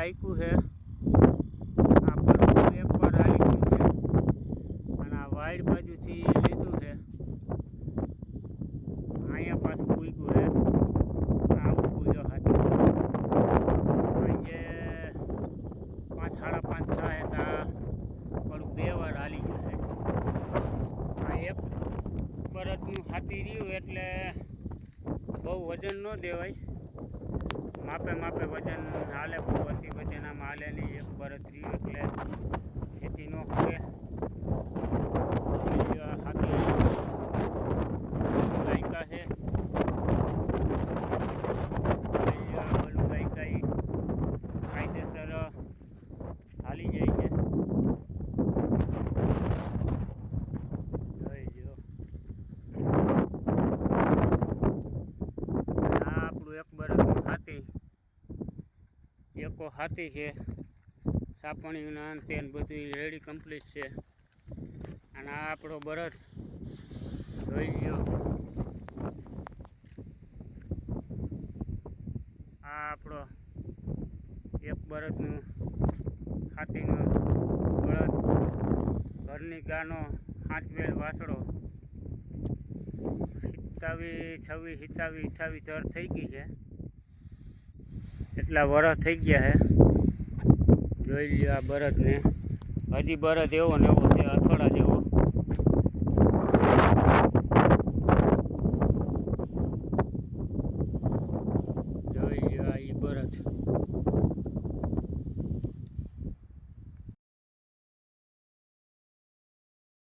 આયકું છે. આ પરતું એક વાર આવી ગયું છે. અને આ વાઈડ બાજુથી લીધું છે, અહીંયા પાછું પૂગ્યું છે. આવું પૂજો હાથી. સાંજે પાંચ, સાડા પાંચ થાય ત્યાં થોડુંક બે વાર હાલી ગયું છે. આ એક બરતનું હાથી રહ્યું એટલે બહુ વજન ન દેવાય. માપે માપે વજન હાલે બહુ અતિ વજન આમ હાલે નહીં એક બરત રહ્યું એટલે ખેતી ન હવે ગાયકા છે. બલું ગાયકા કાયદેસર હાલી જાય છે. એક બરતનું હાથી એકો હાથી છે સાપણીના અંતે ને બધું રેડી કમ્પ્લીટ છે. અને આ આપણો બરત જોઈ લ્યો. આ આપણો એક બળદનું હાથીનું બળદ ઘરની ગાનો હાંચવેલ વાસડો સિત્તાવી છવ્વીસ સિત્તાવી અઠાવીસ ધર થઈ ગઈ છે. એટલા વરસ થઈ ગયા છે જોઈ લ્યો આ બરદને. હજી બરદ એવો ને એવો છે અથોડા જેવો